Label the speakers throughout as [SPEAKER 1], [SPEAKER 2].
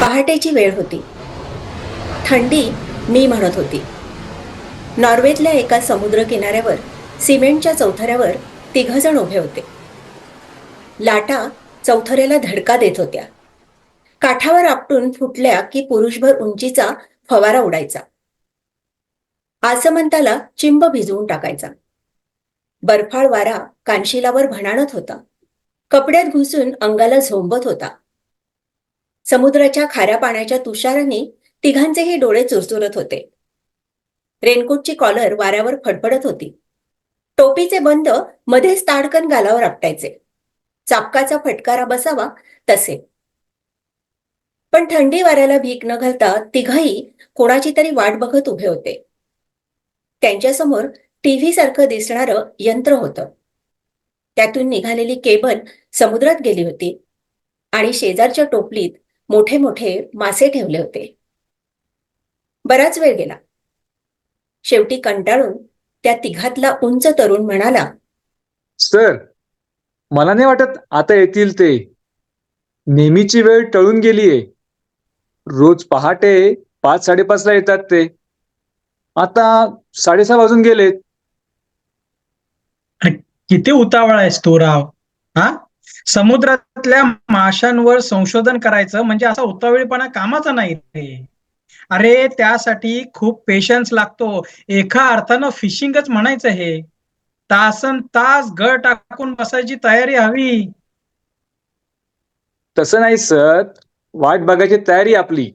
[SPEAKER 1] पहाटेची वेळ होती. थंडी मी म्हणत होती. नॉर्वेतल्या एका समुद्र किनाऱ्यावर सिमेंटच्या चौथऱ्यावर तिघजण उभे होते. लाटा चौथऱ्याला धडका देत होत्या. काठावर आपटून फुटल्या की पुरुषभर उंचीचा फवारा उडायचा. आसमंताला चिंब भिजवून टाकायचा. बर्फाळ वारा कानशिलावर भणाणत होता. कपड्यात घुसून अंगाला झोंबत होता. समुद्राच्या खाऱ्या पाण्याच्या तुषाराने तिघांचेही डोळे चुरचुरत होते. रेनकोटची कॉलर वाऱ्यावर फडफडत होती. टोपीचे बंद मध्येच ताडकन गालावर आपटायचे. चापकाचा फटकारा बसावा तसे. पण थंडी वाऱ्याला भीक न घालता तिघही कोणाची तरी वाट बघत उभे होते. त्यांच्यासमोर टीव्ही सारखं दिसणारं यंत्र होतं. त्यातून निघालेली केबल समुद्रात गेली होती आणि शेजारच्या टोपलीत मोठे मोठे मासे ठेवले होते. बराच वेळ गेला. शेवटी कंटाळून त्या तिघातला उंच तरुण म्हणाला
[SPEAKER 2] सर मला नाही वाटत आता येतील ते. नेहमीची वेळ टळून गेलीये. रोज पहाटे पाच साडेपाचला येतात ते. आता साडेसहा वाजून गेलेत.
[SPEAKER 3] किती उतावळा आहेस तू राव हा? समुद्रातल्या माशांवर संशोधन करायचं म्हणजे असा उतावळीपणा कामाचा नाही अरे त्यासाठी खूप पेशन्स लागतो. एका अर्थानं फिशिंगच म्हणायचं हे. तासन तास गळ टाकून बसायची तयारी हवी.
[SPEAKER 2] तसं नाही सर. वाट बघायची तयारी आपली.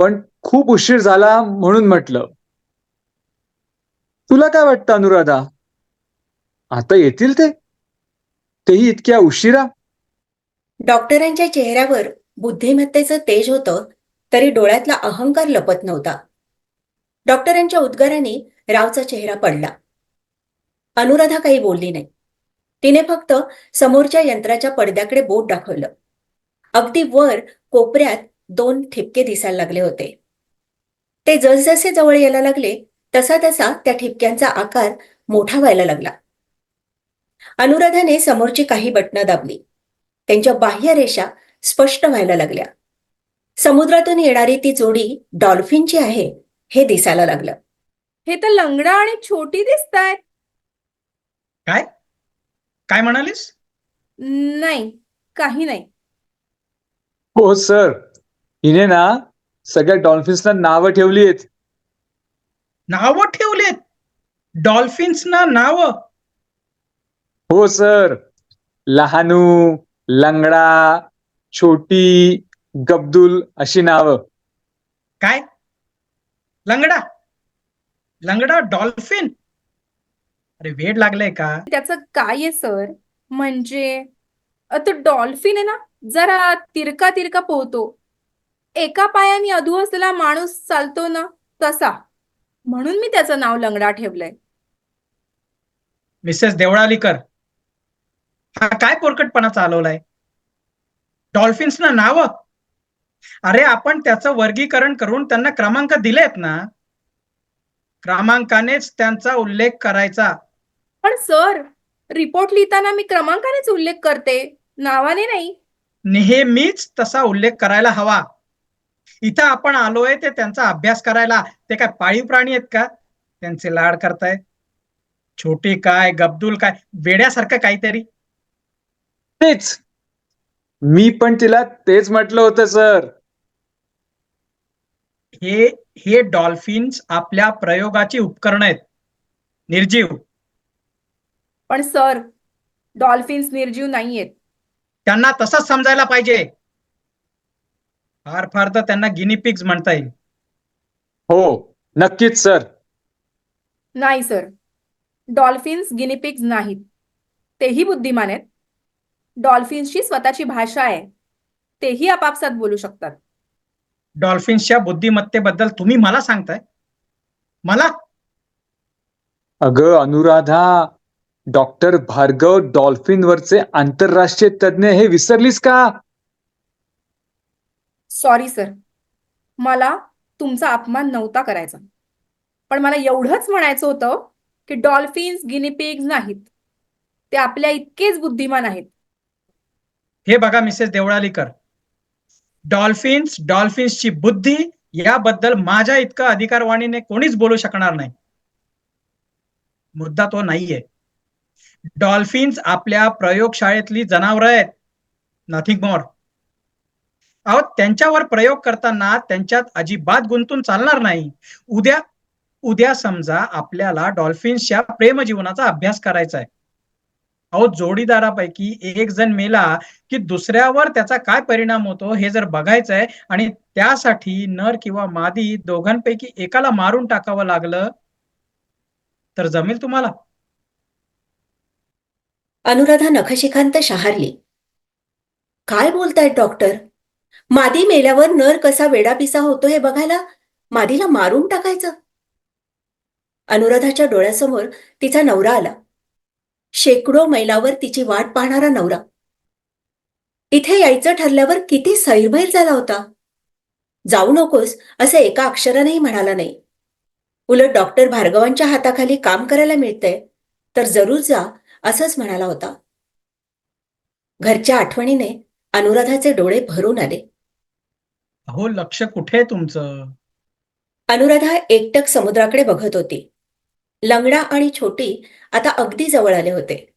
[SPEAKER 2] पण खूप उशीर झाला म्हणून म्हटलं. तुला काय वाटतं अनुराधा? आता येतील ते? तेही इतक्या उशिरा?
[SPEAKER 1] डॉक्टरांच्या चेहऱ्यावर बुद्धिमत्तेचं तेज होतं तरी डोळ्यातला अहंकार लपत नव्हता. डॉक्टरांच्या उद्गाराने रावचा चेहरा पडला. अनुराधा काही बोलली नाही. तिने फक्त समोरच्या यंत्राच्या पडद्याकडे बोट दाखवलं. अगदी वर कोपऱ्यात दोन ठिपके दिसायला लागले होते. ते जसजसे जवळ यायला लागले तसा तसा त्या ठिपक्यांचा आकार मोठा व्हायला लागला. अनुराधाने समोरची काही बटणं दाबली. त्यांच्या बाह्य रेषा स्पष्ट व्हायला लागल्या. समुद्रातून येणारी ती जोडी डॉल्फिनची आहे हे दिसायला लागलं.
[SPEAKER 4] हे तर लंगडा आणि छोटी दिसत आहेत
[SPEAKER 3] काय? काय म्हणालीस?
[SPEAKER 4] नाही काही नाही.
[SPEAKER 2] हो सर. हिने ना सगळ्या डॉल्फिन्सना नावं ठेवली आहेत
[SPEAKER 3] नावं ठेवलेत डॉल्फिन्सना नावं?
[SPEAKER 2] हो सर. लहानू लंगडा छोटी गब्दुल अशी नावं.
[SPEAKER 3] काय? लंगडा? लंगडा डॉल्फिन? अरे वेड लागलंय का?
[SPEAKER 4] त्याचं काय आहे सर? म्हणजे अ, तो डॉल्फिन आहे ना जरा तिरका तिरका पोहतो. एका पायाने अधू असलेला माणूस चालतो ना तसा. म्हणून मी त्याचं नाव लंगडा ठेवलंय.
[SPEAKER 3] मिसेस देवळालीकर. हा काय पोरकटपणा चालवलाय? डॉल्फिन्सना नाव? अरे आपण त्याचं वर्गीकरण करून त्यांना क्रमांक दिलेत ना? क्रमांकानेच त्यांचा उल्लेख करायचा.
[SPEAKER 4] पण सर रिपोर्ट लिहिताना मी क्रमांकानेच उल्लेख करते नावाने नाही.
[SPEAKER 3] नेहमीच तसा उल्लेख करायला हवा. इथं आपण आलोय ते त्यांचा अभ्यास करायला. ते काय पाळीव प्राणी आहेत का? त्यांचे लाड करताय छोटी काय गब्दुल काय वेड्यासारखं काहीतरी.
[SPEAKER 2] तेच. मी पण तिला तेच म्हटलं होतं सर.
[SPEAKER 3] हे हे डॉल्फिन्स आपल्या प्रयोगाची उपकरण आहेत. निर्जीव.
[SPEAKER 4] पण सर डॉल्फिन्स निर्जीव नाहीयेत.
[SPEAKER 3] त्यांना तसंच समजायला पाहिजे. फार फार तर त्यांना गिनीपिग्स म्हणता येईल.
[SPEAKER 2] हो नक्कीच सर.
[SPEAKER 4] नाही सर. डॉल्फिन्स गिनिपिग्स नाहीत. तेही बुद्धिमान आहेत. डॉल्फिन्सची स्वतःची भाषा आहे. तेही आपापसात बोलू शकतात.
[SPEAKER 3] डॉल्फिन्सच्या बुद्धिमत्तेबद्दल तुम्ही मला सांगताय? मला?
[SPEAKER 2] अगं अनुराधा डॉक्टर भार्गव डॉल्फिनवरचे आंतरराष्ट्रीय तज्ज्ञ हे विसरलीस का?
[SPEAKER 4] सॉरी सर मला तुमचा अपमान नव्हता करायचा. पण मला एवढंच म्हणायचं होतं की डॉल्फिन्स गिनिपिग्स नाहीत. ते आपल्या इतकेच बुद्धिमान आहेत.
[SPEAKER 3] हे बघा मिसेस देवळालीकर. डॉल्फिन्स डॉल्फिन्सची बुद्धी याबद्दल माझ्या इतकं अधिकारवाणीने कोणीच बोलू शकणार नाही. मुद्दा तो नाहीये. डॉल्फिन्स आपल्या प्रयोगशाळेतली जनावरं आहेत. नथिंग मोर अहो त्यांच्यावर प्रयोग करताना त्यांच्यात अजिबात गुंतून चालणार नाही. उद्या उद्या समजा आपल्याला डॉल्फिन्सच्या प्रेमजीवनाचा अभ्यास करायचा आहे अहो जोडीदारापैकी एक जण मेला की दुसऱ्यावर त्याचा काय परिणाम होतो हे जर बघायचं आहे आणि त्यासाठी नर किंवा मादी दोघांपैकी एकाला मारून टाकावं लागलं तर जमेल तुम्हाला?
[SPEAKER 1] अनुराधा नखशिखांत शहारली. काय बोलतायत डॉक्टर? मादी मेल्यावर नर कसा वेडापिसा होतो हे बघायला मादीला मारून टाकायचं? अनुराधाच्या डोळ्यासमोर तिचा नवरा आला. शेकडो मैलावर तिची वाट पाहणारा नवरा. इथे यायचं ठरल्यावर किती सैरभैर झाला होता. जाऊ नकोस असं एका अक्षरानेही म्हणाला नाही. उलट डॉक्टर भार्गवांच्या हाताखाली काम करायला मिळतंय तर जरूर जा असंच म्हणाला होता. घरच्या आठवणीने अनुराधाचे डोळे भरून आले.
[SPEAKER 3] अहो लक्ष कुठे आहे तुमचं?
[SPEAKER 1] अनुराधा एकटक समुद्राकडे बघत होती. लंगडा आणि छोटी आता अगदी जवळ आले होते.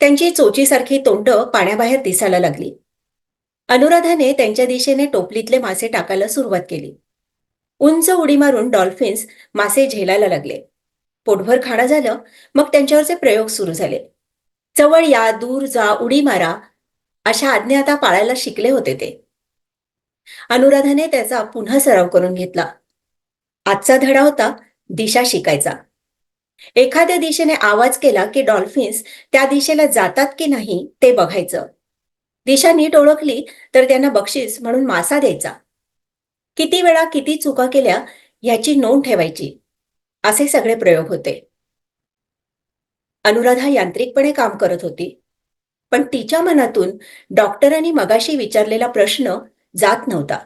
[SPEAKER 1] त्यांची चोचीसारखी तोंड पाण्याबाहेर दिसायला लागली. अनुराधाने त्यांच्या दिशेने टोपलीतले मासे टाकायला सुरुवात केली. उंच उडी मारून डॉल्फिन्स मासे झेलायला लागले. पोटभर खाणं झालं मग त्यांच्यावरचे प्रयोग सुरू झाले. जवळ या दूर जा उडी मारा अशा आज्ञा आता पाळायला शिकले होते ते. अनुराधाने त्याचा पुन्हा सराव करून घेतला. आजचा धडा होता दिशा शिकायचा. एखाद्या दिशेने आवाज केला की डॉल्फिन्स त्या दिशेला जातात की नाही ते बघायचं. दिशा नीट ओळखली तर त्यांना बक्षीस म्हणून मासा द्यायचा. किती वेळा किती चुका केल्या याची नोंद ठेवायची. असे सगळे प्रयोग होते. अनुराधा यांत्रिकपणे काम करत होती. पण तिच्या मनातून डॉक्टरांनी मगाशी विचारलेला प्रश्न जात नव्हता.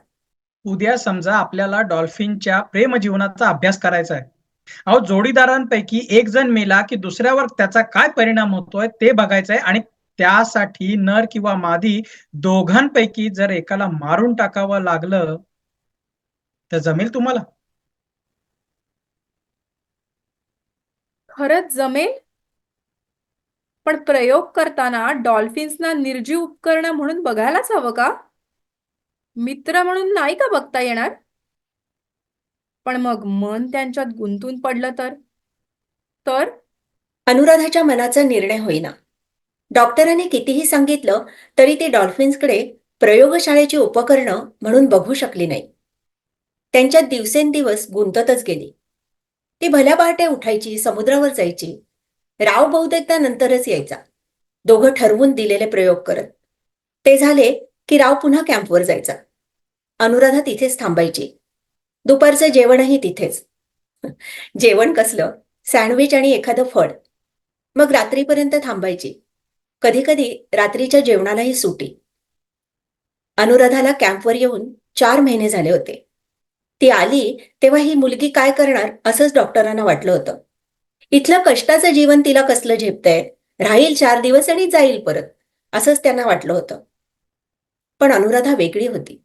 [SPEAKER 3] उद्या समजा आपल्याला डॉल्फिनच्या प्रेमजीवनाचा अभ्यास करायचा आहे. अहो जोडीदारांपैकी एक जण मेला की दुसऱ्यावर त्याचा काय परिणाम होतोय ते बघायचंय आणि त्यासाठी नर किंवा मादी दोघांपैकी जर एकाला मारून टाकावं लागलं तर जमेल तुम्हाला?
[SPEAKER 4] खरंच जमेल. पण प्रयोग करताना डॉल्फिन्सना निर्जीव उपकरण म्हणून बघायलाच हवं का? मित्र म्हणून नाही का बघता येणार? पण मग मन त्यांच्यात गुंतून पडलं तर? तर?
[SPEAKER 1] अनुराधाच्या मनाचा निर्णय होईना. डॉक्टरांनी कितीही सांगितलं तरी ती डॉल्फिन्सकडे प्रयोगशाळेची उपकरणं म्हणून बघू शकली नाही. त्यांच्यात दिवसेंदिवस गुंततच गेली. ती भल्या पहाटे उठायची समुद्रावर जायची. राव बहुतेकदा नंतरच यायचा. दोघं ठरवून दिलेले प्रयोग करत. ते झाले की राव पुन्हा कॅम्पवर जायचा. अनुराधा तिथेच थांबायची. दुपारचं जेवणही तिथेच. जेवण कसलं? सँडविच आणि एखादं फळ. मग रात्रीपर्यंत थांबायची. कधीकधी रात्रीच्या जेवणालाही सुटी. अनुराधाला कॅम्पवर येऊन चार महिने झाले होते. ती आली तेव्हा ही मुलगी काय करणार असंच डॉक्टरांना वाटलं होतं. इथलं कष्टाचं जीवन तिला कसलं झेपतंय? राहील चार दिवस आणि जाईल परत असंच त्यांना वाटलं होतं. पण अनुराधा वेगळी होती.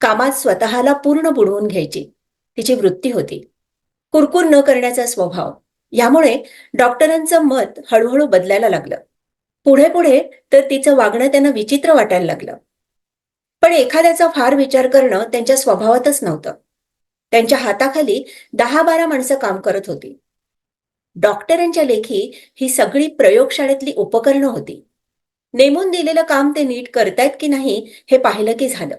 [SPEAKER 1] कामात स्वतःला पूर्ण बुडवून घ्यायची. तिची वृत्ती होती. कुरकुर न करण्याचा स्वभाव. यामुळे डॉक्टरांचं मत हळूहळू बदलायला लागलं. पुढे पुढे तर तिचं वागणं त्यांना विचित्र वाटायला लागलं. पण एखाद्याचा फार विचार करणं त्यांच्या स्वभावातच नव्हतं. त्यांच्या हाताखाली दहा बारा माणसं काम करत होती. डॉक्टरांच्या लेखी ही सगळी प्रयोगशाळेतली उपकरणं होती. नेमून दिलेलं काम ते नीट करतायत की नाही हे पाहिलं की झालं.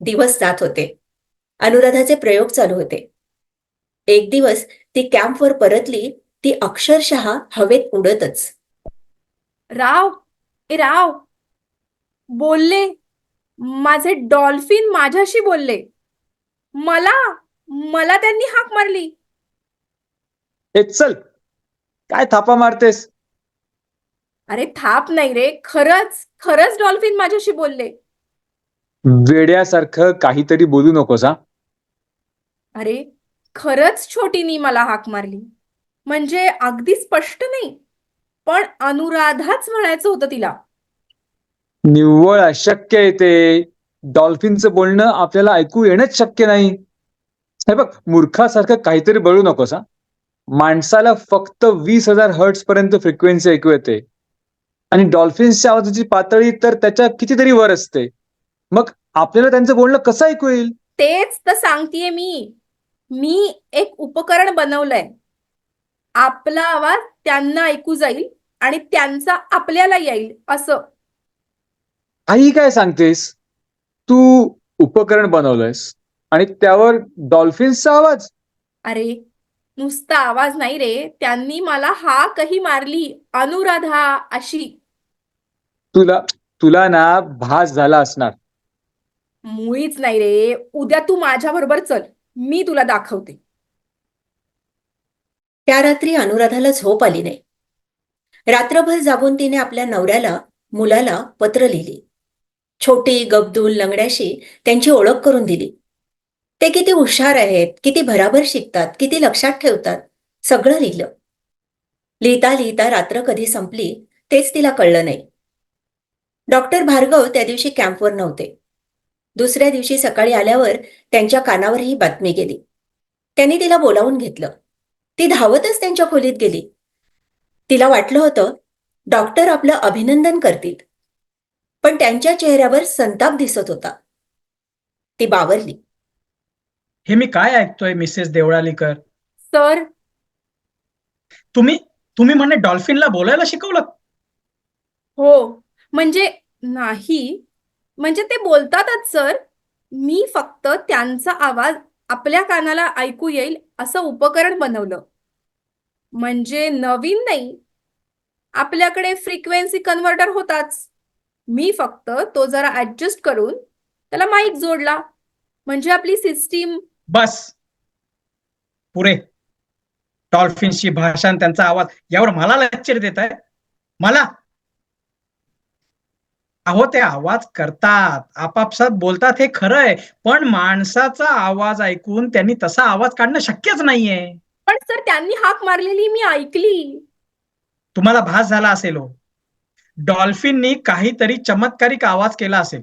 [SPEAKER 1] दिवस जात होते. अनुराधाचे प्रयोग चालू होते. एक दिवस ती कॅम्पवर परतली ती अक्षरशः हवेत उडतच.
[SPEAKER 4] राव ए राव बोलले माझे डॉल्फिन माझ्याशी बोलले. मला मला त्यांनी हाक मारली.
[SPEAKER 2] ए चल काय थापा मारतेस?
[SPEAKER 4] अरे थाप नाही रे खरंच खरंच डॉल्फिन माझ्याशी बोलले.
[SPEAKER 2] वेड्यासारखं काहीतरी बोलू नकोस हा.
[SPEAKER 4] अरे खरंच छोटीनी मला हाक मारली. म्हणजे अगदी स्पष्ट नाही पण अनुराधाच म्हणायचं होतं तिला.
[SPEAKER 2] निव्वळ अशक्य आहे ते. डॉल्फिनचं बोलणं आपल्याला ऐकू येणंच शक्य नाही. हे बघ मूर्खासारखं काहीतरी बोलू नकोस हा. माणसाला फक्त वीस हजार हर्ट्स पर्यंत फ्रिक्वेन्सी ऐकू येते. आणि डॉल्फिन्सच्या आवाजाची पातळी तर त्याच्या कितीतरी वर असते. मग आपल्याला त्यांचं बोलणं कसं ऐकू येईल?
[SPEAKER 4] तेच तर सांगतेय मी. मी एक उपकरण बनवलंय. आपला आवाज त्यांना ऐकू जाईल आणि त्यांचा आपल्याला येईल असं.
[SPEAKER 2] काही काय सांगतेस? तू उपकरण बनवलंयस आणि त्यावर डॉल्फिन्सचा आवाज.
[SPEAKER 4] अरे नुसता आवाज नाही रे. त्यांनी मला हाकही मारली अनुराधा अशी.
[SPEAKER 2] तुला तुला ना भास झाला असणार.
[SPEAKER 4] मुळीच नाही रे. उद्या तू माझ्या बरोबर चल. मी तुला दाखवते.
[SPEAKER 1] त्या रात्री अनुराधाला झोप आली नाही. रात्रभर जागून तिने आपल्या नवऱ्याला मुलाला पत्र लिहिली. छोटी गबदूल लंगड्याशी त्यांची ओळख करून दिली. ते किती हुशार आहेत किती भराभर शिकतात किती लक्षात ठेवतात सगळं लिहिलं. लिहिता लिहिता रात्र कधी संपली तेच तिला कळलं नाही. डॉक्टर भार्गव त्या दिवशी कॅम्पवर नव्हते. दुसऱ्या दिवशी सकाळी आल्यावर त्यांच्या कानावर ही बातमी गेली. त्यांनी तिला बोलावून घेतलं. ती धावतच त्यांच्या खोलीत गेली. तिला वाटलं होतं डॉक्टर आपलं अभिनंदन करतील. पण त्यांच्या चेहऱ्यावर संताप दिसत होता. ती बावरली.
[SPEAKER 3] हे मी काय ऐकतोय मिसेस देवळालीकर?
[SPEAKER 4] सर.
[SPEAKER 3] तुम्ही तुम्ही म्हणे डॉल्फिनला बोलायला शिकवलं?
[SPEAKER 4] हो. म्हणजे नाही म्हणजे ते बोलतातच सर. मी फक्त त्यांचा आवाज आपल्या कानाला ऐकू येईल असं उपकरण बनवलं. म्हणजे नवीन नाही. आपल्याकडे फ्रिक्वेन्सी कन्व्हर्टर होताच. मी फक्त तो जरा ऍडजस्ट करून त्याला माईक जोडला. म्हणजे आपली सिस्टीम
[SPEAKER 3] बस. पुरे. डॉल्फिन्सची भाषा त्यांचा आवाज. यावर मला लेक्चर देत आहे मला? अहो ते आवाज करतात. आपापसात बोलतात हे खरं आहे पण माणसाचा आवाज ऐकून त्यांनी तसा आवाज काढणं शक्यच नाहीये.
[SPEAKER 4] पण सर त्यांनी हाक मारलेली मी ऐकली.
[SPEAKER 3] तुम्हाला भास झाला असेल हो. डॉल्फिननी काहीतरी चमत्कारिक आवाज केला असेल.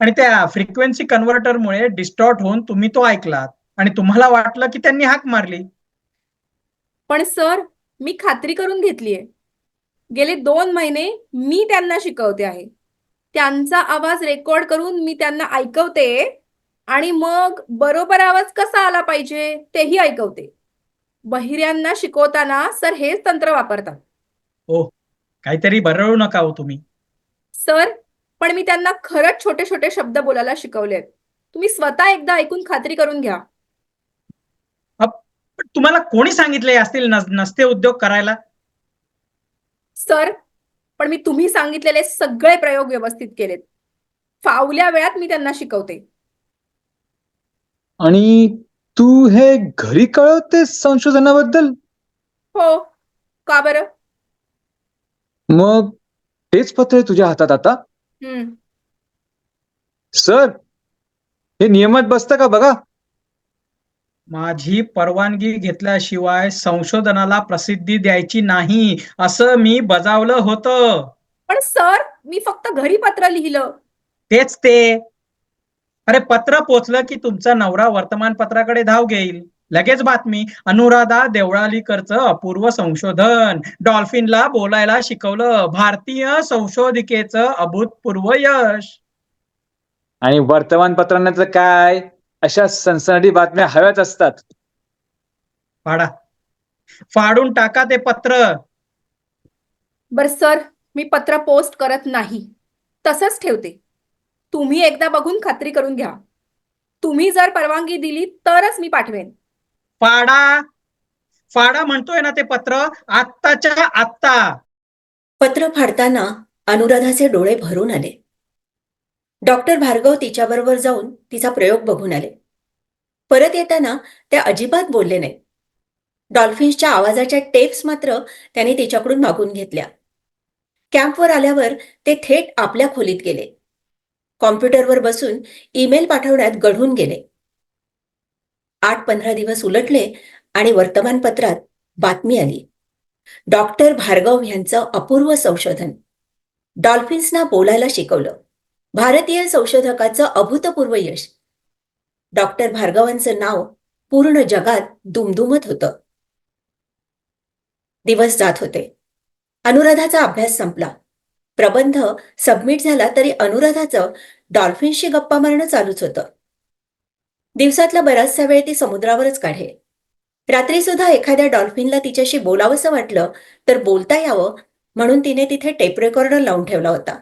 [SPEAKER 3] आणि त्या फ्रिक्वेन्सी कन्व्हर्टरमुळे डिस्टॉर्ट होऊन तुम्ही तो ऐकलात. आणि तुम्हाला वाटलं की त्यांनी हाक मारली.
[SPEAKER 4] पण सर मी खात्री करून घेतलीये. गेले दोन महिने मी त्यांना शिकवते आहे. त्यांचा आवाज रेकॉर्ड करून मी त्यांना ऐकवते आणि मग बरोबर आवाज कसा आला पाहिजे तेही ऐकवते. बहिऱ्यांना शिकवताना सर हेच तंत्र वापरतात.
[SPEAKER 3] हो काहीतरी बरळू नका हो तुम्ही.
[SPEAKER 4] सर पण मी त्यांना खरंच छोटे छोटे शब्द बोलायला शिकवलेत. तुम्ही स्वतः एकदा ऐकून खात्री करून घ्या.
[SPEAKER 3] पण तुम्हाला कोणी सांगितले असतील नस- नसते उद्योग करायला?
[SPEAKER 4] सर पण मी तुम्ही सांगितलेले सगळे प्रयोग व्यवस्थित केलेत. फावल्या वेळात मी त्यांना शिकवते.
[SPEAKER 2] आणि तू हे घरी कळवतेस संशोधनाबद्दल?
[SPEAKER 4] हो. का बरं?
[SPEAKER 2] मग तेच पत्र आहे तुझ्या हातात आता?
[SPEAKER 4] हम्म.
[SPEAKER 2] सर हे नियमात बसतं का बघा?
[SPEAKER 3] माझी परवानगी घेतल्याशिवाय संशोधनाला प्रसिद्धी द्यायची नाही असं मी बजावलं होतं.
[SPEAKER 4] पण सर मी फक्त घरी पत्र लिहिलं.
[SPEAKER 3] तेच ते. अरे पत्र पोचलं की तुमचा नवरा वर्तमानपत्राकडे धाव घेईल. लगेच बातमी अनुराधा देवळालीकरचं अपूर्व संशोधन. डॉल्फिनला बोलायला शिकवलं भारतीय संशोधिकेचं अभूतपूर्व यश.
[SPEAKER 2] आणि वर्तमानपत्रांना तर काय? अशा सनसनाटी बातम्या हव्याच असतात.
[SPEAKER 3] फाडा फाडून टाका ते पत्र.
[SPEAKER 4] बर सर मी पत्र पोस्ट करत नाही. तसंच ठेवते. तुम्ही एकदा बघून खात्री करून घ्या. तुम्ही जर परवानगी दिली तरच मी पाठवेन.
[SPEAKER 3] फाडा फाडा म्हणतोय ना ते पत्र आत्ताच्या आत्ता.
[SPEAKER 1] पत्र फाडताना अनुराधाचे डोळे भरून आले. डॉक्टर भार्गव तिच्याबरोबर जाऊन तिचा प्रयोग बघून आले. परत येताना ते अजिबात बोलले नाही डॉल्फिन्सच्या आवाजाच्या टेप्स मात्र त्यांनी तिच्याकडून मागून घेतल्या. कॅम्पवर आल्यावर ते थेट आपल्या खोलीत गेले. कॉम्प्युटरवर बसून ईमेल पाठवण्यात गढून गेले. आठ पंधरा दिवस उलटले आणि वर्तमानपत्रात बातमी आली. डॉक्टर भार्गव यांचं अपूर्व संशोधन. डॉल्फिन्सना बोलायला शिकवलं. भारतीय संशोधकाचं अभूतपूर्व यश. डॉक्टर भार्गवांचं नाव पूर्ण जगात दुमदुमत होतं. दिवस जात होते. अनुराधाचा अभ्यास संपला. प्रबंध सबमिट झाला तरी अनुराधाचं डॉल्फिनशी गप्पा मारणं चालूच होतं. दिवसातला बराचसा वेळ ती समुद्रावरच काढे. रात्री सुद्धा एखाद्या डॉल्फिनला तिच्याशी बोलावंसं वाटलं तर बोलता यावं म्हणून तिने तिथे टेप रेकॉर्डर लावून ठेवला होता.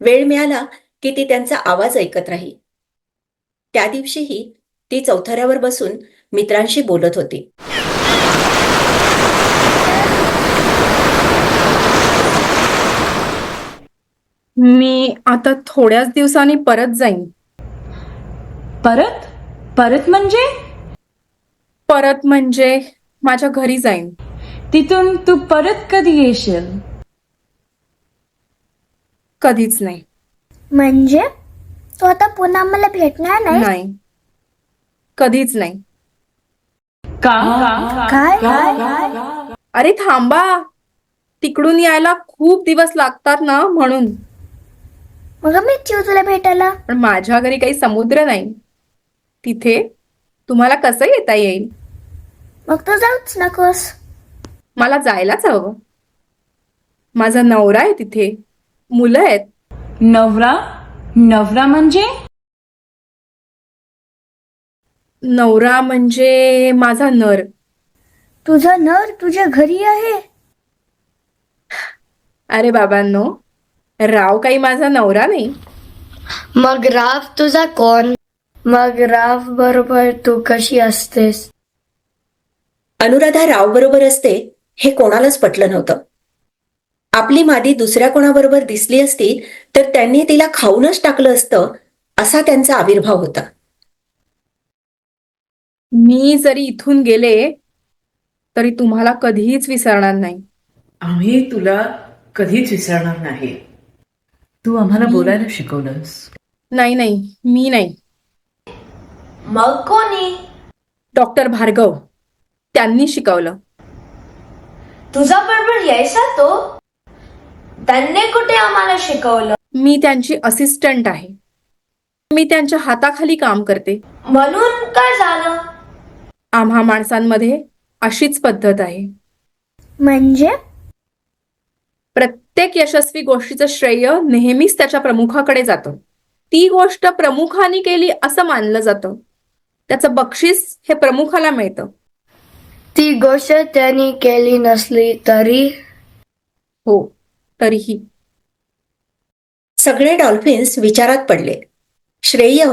[SPEAKER 1] वेळ मिळाला की ती त्यांचा आवाज ऐकत राही. त्या दिवशीही ती चौथऱ्यावर बसून मित्रांशी बोलत होती.
[SPEAKER 4] मी आता थोड्याच दिवसांनी परत जाईन.
[SPEAKER 5] परत? परत म्हणजे?
[SPEAKER 4] परत म्हणजे माझ्या घरी जाईन.
[SPEAKER 5] तिथून तू परत कधी येशील?
[SPEAKER 4] कधीच नाही.
[SPEAKER 6] म्हणजे? तू आता पुन्हा मला भेटणार नाही?
[SPEAKER 4] नाही. कधीच नाही.
[SPEAKER 5] का?
[SPEAKER 6] काय? काय?
[SPEAKER 4] अरे थांबा. तिकडून यायला खूप दिवस लागतात ना म्हणून.
[SPEAKER 6] मग मी येऊ तुला भेटायला.
[SPEAKER 4] पण माझ्या घरी काही समुद्र नाही. तिथे तुम्हाला कसं येता येईल?
[SPEAKER 6] मग तू जाऊच नकोस
[SPEAKER 4] मला जायलाच हवं. माझा नवरा आहे तिथे. मुलं आहेत
[SPEAKER 5] नवरा नवरा म्हणजे?
[SPEAKER 4] नवरा म्हणजे माझा नर.
[SPEAKER 6] तुझा नर तुझ्या घरी आहे?
[SPEAKER 4] अरे बाबांनो राव काही माझा नवरा नाही.
[SPEAKER 6] मग राव तुझा कोण? मग राव बरोबर तू कशी असतेस?
[SPEAKER 1] अनुराधा राव बरोबर असते हे कोणालाच पटलं नव्हतं. आपली मादी दुसऱ्या कोणाबरोबर दिसली असती तर त्यांनी तिला खाऊनच टाकलं असतं असा त्यांचा आविर्भाव होता.
[SPEAKER 4] मी जरी इथून गेले तरी तुम्हाला कधीच विसरणार नाही.
[SPEAKER 7] आम्ही तुला कधीच विसरणार नाही. तू आम्हाला बोलायला शिकवलंस.
[SPEAKER 4] नाही नाही मी नाही.
[SPEAKER 6] मग कोणी?
[SPEAKER 4] डॉक्टर भार्गव त्यांनी शिकवलं.
[SPEAKER 6] तुझा बरोबर यायचा तो? त्यांनी कुठे आम्हाला शिकवलं?
[SPEAKER 4] मी त्यांची असिस्टंट आहे. मी त्यांच्या हाताखाली काम करते.
[SPEAKER 6] म्हणून काय झालं?
[SPEAKER 4] आम्हा माणसांमध्ये अशीच पद्धत आहे.
[SPEAKER 6] म्हणजे?
[SPEAKER 4] प्रत्येक यशस्वी गोष्टीचं श्रेय नेहमीच त्याच्या प्रमुखाकडे जातं. ती गोष्ट प्रमुखाने केली असं मानलं जातं. त्याचं बक्षीस हे प्रमुखाला मिळतं.
[SPEAKER 6] ती गोष्ट त्यांनी केली नसली तरी?
[SPEAKER 4] हो. तरीही.
[SPEAKER 1] सगळे डॉल्फिन्स विचारात पडले. श्रेय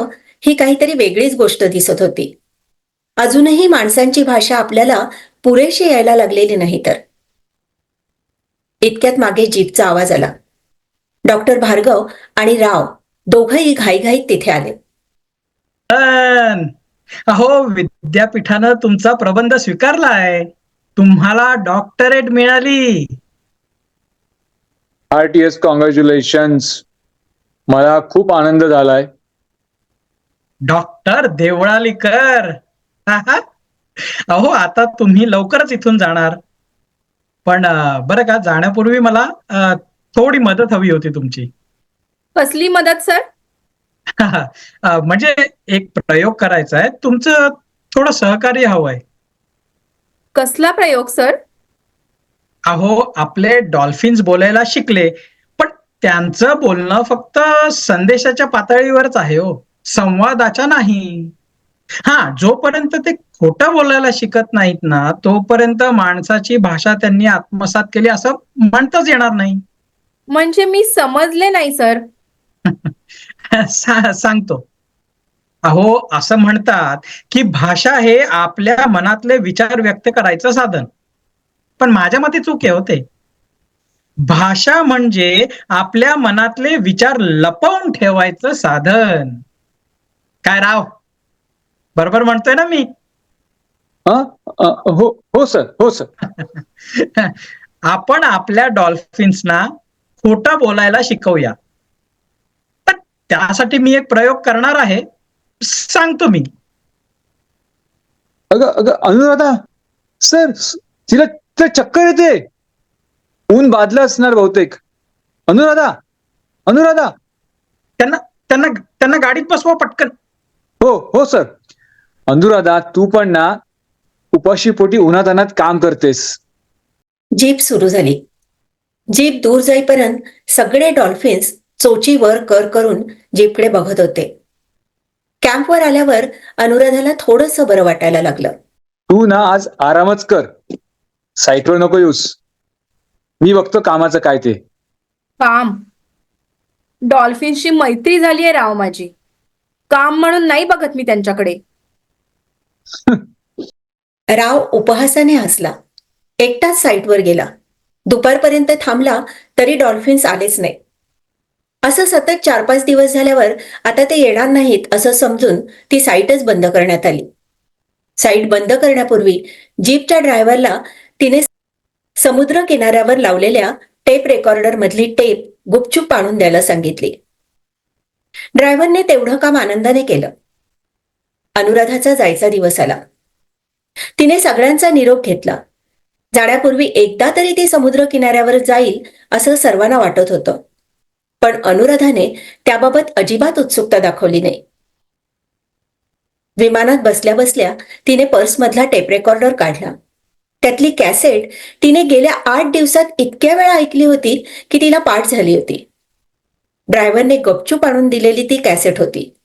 [SPEAKER 1] ही काहीतरी वेगळीच गोष्ट दिसत होती. अजूनही माणसांची भाषा आपल्याला पुरेशी यायला लागलेली नाही तर. इतक्यात मागे जीपचा आवाज आला. डॉक्टर भार्गव आणि राव दोघंही घाईघाईत तिथे आले.
[SPEAKER 3] अहो विद्यापीठानं तुमचा प्रबंध स्वीकारलाय. तुम्हाला डॉक्टरेट मिळाली.
[SPEAKER 2] आर टी एस कॉंग्रॅच्युलेशन्स मला खूप आनंद झालाय.
[SPEAKER 3] डॉक्टर देवळालीकर. अहो आता तुम्ही लवकरच इथून जाणार. पण बरं का जाण्यापूर्वी मला अं, थोडी मदत हवी होती तुमची.
[SPEAKER 4] कसली मदत सर?
[SPEAKER 3] अं, म्हणजे एक प्रयोग करायचा आहे. तुमचं थोडं सहकार्य हवं आहे
[SPEAKER 4] कसला प्रयोग सर?
[SPEAKER 3] अहो आपले डॉल्फिन्स बोलायला शिकले पण त्यांचं बोलणं फक्त संदेशाच्या पातळीवरच आहे हो संवादाच्या नाही. हा जोपर्यंत ते खोटं बोलायला शिकत नाहीत ना तोपर्यंत माणसाची भाषा त्यांनी आत्मसात केली असं म्हणताच येणार नाही.
[SPEAKER 4] म्हणजे मी समजले नाही सर.
[SPEAKER 3] सा- सांगतो. अहो असं म्हणतात की भाषा हे आपल्या मनातले विचार व्यक्त करायचं साधन. पण माझ्या मते चूक आहे होते भाषा म्हणजे आपल्या मनातले विचार लपवून ठेवायचं साधन. काय राव? बरोबर म्हणतोय ना मी?
[SPEAKER 2] हा? अ, हो हो सर हो सर.
[SPEAKER 3] आपण आपल्या डॉल्फिन्सना खोटं बोलायला शिकवूया. पण त्यासाठी मी एक प्रयोग करणार आहे. सांगतो मी.
[SPEAKER 2] अगं अगं अनुराधा सर तिला तिला चक्कर येते. ऊन बादलं असणार बहुतेक. अनुराधा अनुराधा.
[SPEAKER 3] त्यांना त्यांना त्यांना गाडीत बसवा पटकन.
[SPEAKER 2] हो हो सर अनुराधा तू पण ना उपाशी पोटी उन्हातानात काम करतेस.
[SPEAKER 1] जीप सुरू झाली. जीप दूर जाईपर्यंत सगळे डॉल्फिन्स चोची वर कर करून जीपकडे बघत होते. कॅम्पवर आल्यावर अनुराधाला थोडंसं बरं वाटायला लागलं.
[SPEAKER 2] तू ना आज आरामच कर. साईटवर नको येऊस. मी बघतो कामाचं काय ते.
[SPEAKER 4] काम. डॉल्फिनशी मैत्री झाली आहे राव माझी. काम म्हणून नाही बघत मी त्यांच्याकडे.
[SPEAKER 1] राव उपहासाने हसला. एकटाच साईटवर गेला. दुपारपर्यंत थांबला तरी डॉल्फिन्स आलेच नाही. असं सतत चार पाच दिवस झाल्यावर आता ते येणार नाहीत असं समजून ती साईटच बंद करण्यात आली. साईट बंद करण्यापूर्वी जीपच्या ड्रायव्हरला तिने समुद्र किनाऱ्यावर लावलेल्या टेप रेकॉर्डर मधली टेप गुपचूप पाळून द्यायला सांगितली. ड्रायव्हरने तेवढं काम आनंदाने केलं. अनुराधाचा जायचा दिवस आला. तिने सगळ्यांचा निरोप घेतला. जाण्यापूर्वी एकदा तरी ती समुद्र किनाऱ्यावर जाईल असं सर्वांना वाटत होतं. पण अनुराधाने त्याबाबत अजिबात उत्सुकता दाखवली नाही. विमानात बसल्या बसल्या तिने पर्समधला टेप रेकॉर्डर काढला. त्यातली कॅसेट तिने गेल्या आठ दिवसात इतक्या वेळा ऐकली होती की तिला पाठ झाली होती. ड्रायव्हरने गपचूप आणून दिलेली ती कॅसेट होती.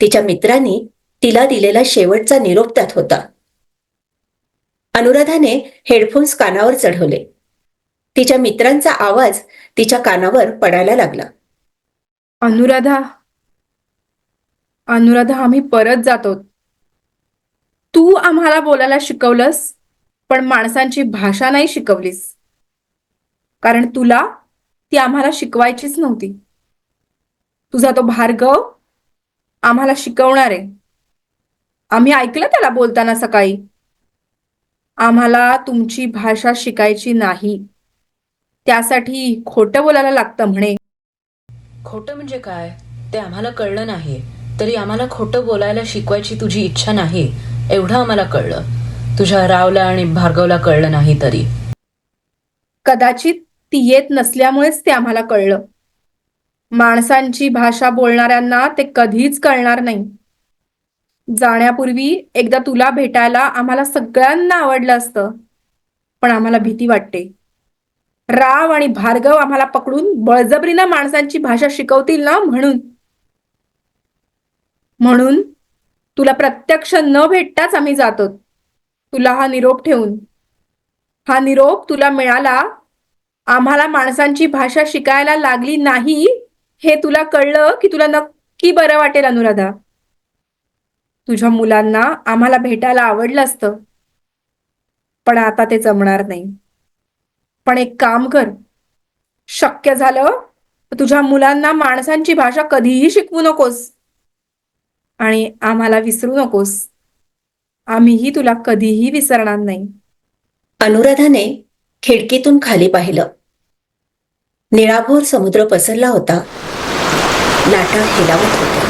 [SPEAKER 1] तिच्या मित्रांनी तिला दिलेला शेवटचा निरोप त्यात होता. अनुराधाने हेडफोन्स कानावर चढवले. तिच्या मित्रांचा आवाज तिच्या कानावर पडायला लागला.
[SPEAKER 4] अनुराधा अनुराधा आम्ही परत जातो. तू आम्हाला बोलायला शिकवलंस? पण माणसांची भाषा नाही शिकवलीस. कारण तुला ती आम्हाला शिकवायचीच नव्हती. तुझा तो भार्गव आम्हाला शिकवणार आहे. आम्ही ऐकलं त्याला बोलताना सकाळी. आम्हाला तुमची भाषा शिकायची नाही. त्यासाठी खोटं बोलायला लागतं म्हणे.
[SPEAKER 8] खोटं म्हणजे काय? ते आम्हाला कळलं नाही. तरी आम्हाला खोटं बोलायला शिकवायची तुझी इच्छा नाही. एवढं आम्हाला कळलं. तुझ्या रावला आणि भार्गवला कळलं नाही तरी.
[SPEAKER 4] कदाचित ती येत नसल्यामुळेच ते आम्हाला कळलं. माणसांची भाषा बोलणाऱ्यांना ते कधीच कळणार नाही. जाण्यापूर्वी एकदा तुला भेटायला आम्हाला सगळ्यांना आवडलं असतं पण आम्हाला भीती वाटते. राव आणि भार्गव आम्हाला पकडून बळजबरीनं माणसांची भाषा शिकवतील ना म्हणून. म्हणून तुला प्रत्यक्ष न भेटताच आम्ही जातो तुला हा निरोप ठेवून. हा निरोप तुला मिळाला आम्हाला माणसांची भाषा शिकायला लागली नाही हे तुला कळलं की तुला नक्की बरं वाटेल अनुराधा. तुझ्या मुलांना आम्हाला भेटायला आवडलं असतं. पण आता ते जमणार नाही. पण एक काम कर शक्य झालं तुझ्या मुलांना माणसांची भाषा कधीही शिकवू नकोस. आणि आम्हाला विसरू नकोस. आम्हीही तुला कधीही विसरणार नाही.
[SPEAKER 1] अनुराधाने खिडकीतून खाली पाहिलं. निळाभोर समुद्र पसरला होता. लाटा हेलावत होत्या.